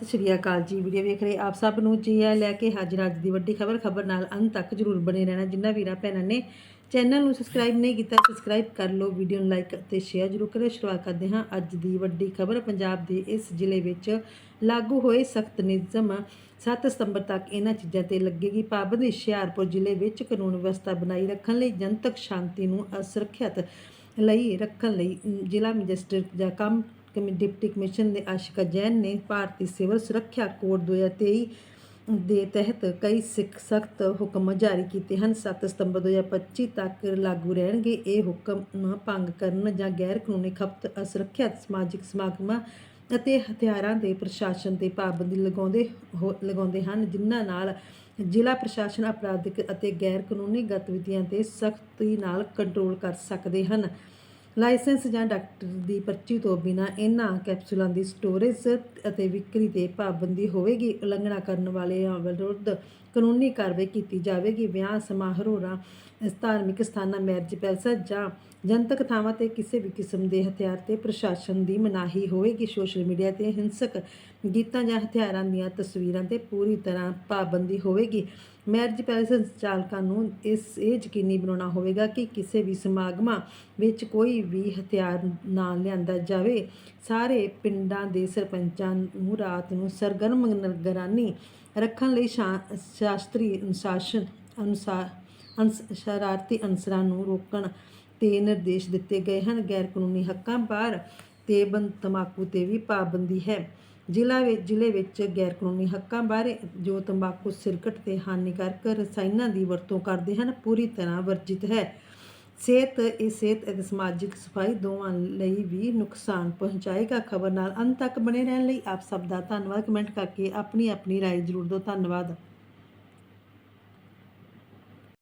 ਸਤਿ ਸ਼੍ਰੀ ਅਕਾਲ ਜੀ। ਵੀਡੀਓ ਵੇਖ ਰਹੇ ਆਪ ਸਭ ਨੂੰ ਜੀ ਆ ਲੈ ਕੇ ਹਾਜ਼ਰ ਅੱਜ ਦੀ ਵੱਡੀ ਖਬਰ ਖਬਰ ਨਾਲ ਅੰਤ ਤੱਕ ਜਰੂਰ ਬਣੇ ਰਹਿਣਾ। ਜਿੰਨਾ ਵੀਰਾਂ ਭੈਣਾਂ ਨੇ ਚੈਨਲ ਨੂੰ ਸਬਸਕ੍ਰਾਈਬ ਨਹੀਂ ਕੀਤਾ ਸਬਸਕ੍ਰਾਈਬ ਕਰ ਲਓ, ਵੀਡੀਓ ਨੂੰ ਲਾਈਕ ਅਤੇ ਸ਼ੇਅਰ ਜਰੂਰ ਕਰਿਓ ਸ਼ੁਰੂਆਤ ਕਰਦੇ ਹਾਂ ਅੱਜ ਦੀ ਵੱਡੀ ਖਬਰ। ਪੰਜਾਬ ਦੇ ਇਸ ਜ਼ਿਲ੍ਹੇ ਵਿੱਚ ਲਾਗੂ ਹੋਏ ਸਖਤ ਨਿਯਮ 7 ਸਤੰਬਰ ਤੱਕ ਇਹਨਾਂ ਚੀਜ਼ਾਂ ਤੇ ਲੱਗੇਗੀ ਪਾਬੰਦੀ। ਹੁਸ਼ਿਆਰਪੁਰ ਜ਼ਿਲ੍ਹੇ ਵਿੱਚ ਕਾਨੂੰਨ ਵਿਵਸਥਾ ਬਣਾਈ ਰੱਖਣ ਲਈ ਜਨਤਕ ਸ਼ਾਂਤੀ ਨੂੰ ਅਸੁਰੱਖਿਅਤ ਲਈ, ਰੱਖਣ ਲਈ ਜ਼ਿਲ੍ਹਾ ਮੈਜਿਸਟਰੇਟ ਜਾਂ ਕੰਮ ਡਿਪਟੀ ਕਮਿਸ਼ਨ ਦੇ ਆਸ਼ਿਕਾ ਜੈਨ ਨੇ ਭਾਰਤੀ ਸਿਵਲ ਸੁਰੱਖਿਆ ਕੋਡ 2023 ਦੇ ਤਹਿਤ ਕਈ ਸਿੱਖ ਸਖਤ ਹੁਕਮ ਜਾਰੀ ਕੀਤੇ ਹਨ। 7 ਸਤੰਬਰ 2025 ਤੱਕ ਲਾਗੂ ਰਹਿਣਗੇ। ਇਹ ਹੁਕਮ ਭੰਗ ਕਰਨ ਜਾਂ ਗੈਰ ਕਾਨੂੰਨੀ ਖਪਤ ਅਸੁਰੱਖਿਅਤ ਸਮਾਜਿਕ ਸਮਾਗਮਾਂ ਅਤੇ ਹਥਿਆਰਾਂ ਦੇ ਪ੍ਰਸ਼ਾਸਨ ਤੇ ਪਾਬੰਦੀ ਲਗਾਉਂਦੇ ਹੋ- ਲਗਾਉਂਦੇ ਹਨ, ਜਿਨ੍ਹਾਂ ਨਾਲ ਜ਼ਿਲ੍ਹਾ ਪ੍ਰਸ਼ਾਸਨ ਅਪਰਾਧਿਕ ਅਤੇ ਗੈਰ ਕਾਨੂੰਨੀ ਗਤੀਵਿਧੀਆਂ ਤੇ ਸਖਤੀ ਨਾਲ ਕੰਟਰੋਲ ਕਰ ਸਕਦੇ ਹਨ। ਲਾਇਸੈਂਸ ਜਾਂ ਡਾਕਟਰ ਦੀ ਪਰਚੀ ਤੋਂ ਬਿਨਾ ਇਹਨਾਂ ਕੈਪਸੂਲਾਂ ਦੀ ਸਟੋਰੇਜ ਅਤੇ ਵਿਕਰੀ ਤੇ ਪਾਬੰਦੀ ਹੋਵੇਗੀ। ਉਲੰਘਣਾ ਕਰਨ ਵਾਲਿਆਂ ਵਿਰੁੱਧ ਕਾਨੂੰਨੀ ਕਾਰਵਾਈ ਕੀਤੀ ਜਾਵੇਗੀ। ਵਿਆਹ ਸਮਾਰੋਹਾਂ ਧਾਰਮਿਕ ਸਥਾਨਾਂ, ਮੈਰਿਜ ਪੈਲਸਾਂ ਜਾਂ ਜਨਤਕ ਥਾਵਾਂ ਤੇ ਕਿਸੇ ਵੀ ਕਿਸਮ ਦੇ ਹਥਿਆਰ ਤੇ ਪ੍ਰਸ਼ਾਸਨ ਦੀ ਮਨਾਹੀ ਹੋਵੇਗੀ। ਸੋਸ਼ਲ ਮੀਡੀਆ ਤੇ ਹਿੰਸਕ ਗੀਤਾਂ ਜਾਂ ਹਥਿਆਰਾਂ ਦੀਆਂ ਤਸਵੀਰਾਂ ਤੇ ਪੂਰੀ ਤਰ੍ਹਾਂ ਪਾਬੰਦੀ ਹੋਵੇਗੀ। ਮੈਰਿਜ ਪੈਲੇਸ ਸੰਚਾਲਕਾਂ ਨੂੰ ਇਸ, ਇਹ ਯਕੀਨੀ ਬਣਾਉਣਾ ਹੋਵੇਗਾ ਕਿ ਕਿਸੇ ਵੀ ਸਮਾਗਮਾਂ ਵਿੱਚ ਕੋਈ ਵੀ ਹਥਿਆਰ ਨਾ ਲਿਆਂਦਾ ਜਾਵੇ। ਸਾਰੇ ਪਿੰਡਾਂ ਦੇ ਸਰਪੰਚਾਂ ਨੂੰ ਰਾਤ ਨੂੰ ਸਰਗਰਮ ਨਿਗਰਾਨੀ ਰੱਖਣ ਲਈ ਸ਼ਾ- ਸ਼ਾਸਤਰੀ ਅਨੁਸ਼ਾਸਨ ਅਨੁਸਾਰ ਅੰਸ ਸ਼ਰਾਰਤੀ ਅਨਸਰਾਂ ਨੂੰ ਰੋਕਣ ਤੇ ਨਿਰਦੇਸ਼ ਦਿੱਤੇ ਗਏ ਹਨ। ਗੈਰ ਕਾਨੂੰਨੀ ਹੱਕਾਂ ਬਾਹਰ ਤੇ ਬੰਦ ਤਮਾਕੂ ਤੇ ਵੀ ਪਾਬੰਦੀ ਹੈ। ਜ਼ਿਲ੍ਹਾ ਵਿੱਚ ਜ਼ਿਲ੍ਹੇ ਵਿੱਚ ਗੈਰ ਕਾਨੂੰਨੀ ਹੱਕਾਂ ਬਾਰੇ ਜੋ ਤੰਬਾਕੂ ਸਿਰਕਟ ਤੇ ਹਾਨੀਕਾਰਕ ਰਸਾਇਣਾਂ ਦੀ ਵਰਤੋਂ ਕਰਦੇ ਹਨ ਪੂਰੀ ਤਰ੍ਹਾਂ ਵਰਜਿਤ ਹੈ ਸਿਹਤ ਇਹ ਸਿਹਤ ਅਤੇ ਸਮਾਜਿਕ ਸਫਾਈ ਦੋਵਾਂ ਲਈ ਵੀ ਨੁਕਸਾਨ ਪਹੁੰਚਾਏਗਾ ਖਬਰ ਨਾਲ ਅੰਤ ਤੱਕ ਬਣੇ ਰਹਿਣ ਲਈ ਆਪ ਸਭ ਦਾ ਧੰਨਵਾਦ ਕਮੈਂਟ ਕਰਕੇ ਆਪਣੀ ਆਪਣੀ رائے ਜ਼ਰੂਰ ਦਿਓ ਧੰਨਵਾਦ